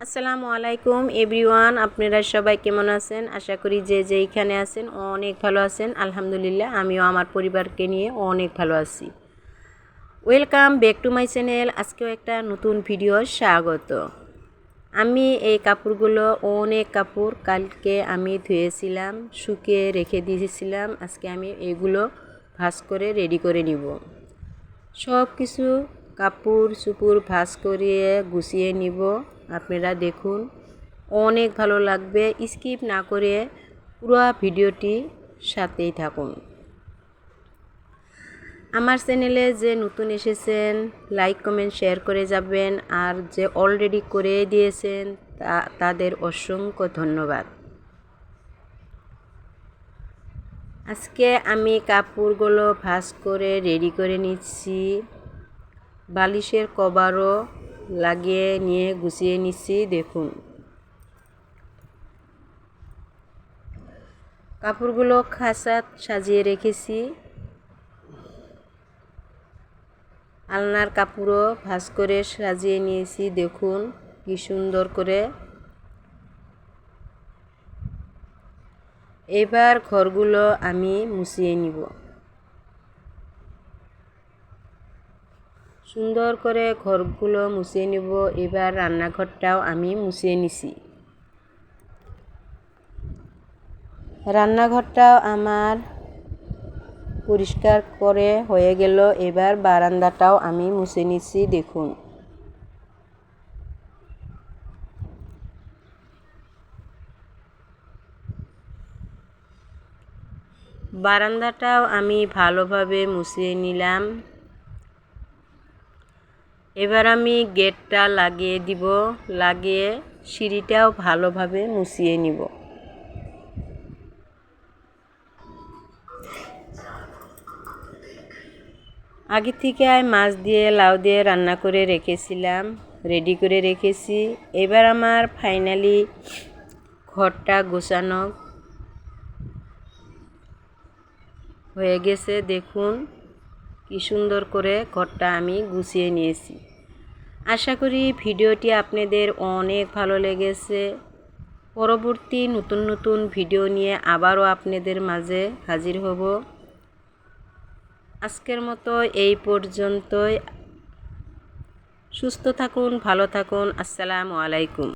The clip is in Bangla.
আসসালামু আলাইকুম, এভরিওয়ান, আপনারা সবাই কেমন আছেন? আশা করি যে যেইখানে আছেন অনেক ভালো আছেন। আলহামদুলিল্লাহ, আমিও আমার পরিবারকে নিয়ে অনেক ভালো আছি। Welcome back to my channel আজকেও একটা নতুন ভিডিও স্বাগত। আমি এই কাপড়গুলো অনেক কাপড় কালকে আমি ধুয়েছিলাম, শুকিয়ে রেখে দিয়েছিলাম। আজকে আমি এগুলো ভাস করে রেডি করে নিব। সব কিছু কাপড় চুপুর ভাস করিয়ে গুছিয়ে নিব। আপনারা দেখুন, অনেক ভালো লাগবে। স্কিপ না করে পুরো ভিডিওটি সাথেই থাকুন। আমার চ্যানেলে যে নতুন এসেছেন, লাইক, কমেন্ট, শেয়ার করে যাবেন আর যে অলরেডি করে দিয়েছেন তাদের অসংখ্য ধন্যবাদ। আজকে আমি কাপড়গুলো ভাস করে রেডি করে নিচ্ছি। বালিশের কভারও লাগিয়ে নিয়ে, গুছিয়ে নিচ্ছি, দেখুন। কাপড়গুলো খাসাত সাজিয়ে রেখেছি। আলনার কাপড়ও ভাজ করে সাজিয়ে নিয়েছি, দেখুন কি সুন্দর করে। এবার ঘরগুলো আমি মুছিয়ে নিব। সুন্দর করে ঘরগুলো মুছিয়ে নিব। এবার রান্নাঘরটাও আমি মুছিয়ে নিছি। রান্নাঘরটাও আমার পরিষ্কার করে হয়ে গেল। এবার বারান্দাটাও আমি মুছে নিছি, দেখুন। বারান্দাটাও আমি ভালোভাবে মুছিয়ে নিলাম। এবার আমি গেটটা লাগিয়ে দিব, লাগিয়ে সিঁড়িটাও ভালোভাবে মুছিয়ে নিব। আগে থেকে মাছ দিয়ে, লাউ দিয়ে রান্না করে রেখেছিলাম, রেডি করে রেখেছি। এবার আমার ফাইনালি ঘরটা গোছানো হয়ে গেছে, দেখুন। কি সুন্দর করে ঘরটা আমি গুছিয়ে নিয়েছি। আশা করি ভিডিওটি আপনাদের অনেক ভালো লেগেছে। পরবর্তী নতুন নতুন ভিডিও নিয়ে আবারও আপনাদের মাঝে হাজির হব। আজকের মতো এই পর্যন্তই। সুস্থ থাকুন, ভালো থাকুন। আসসালামু আলাইকুম।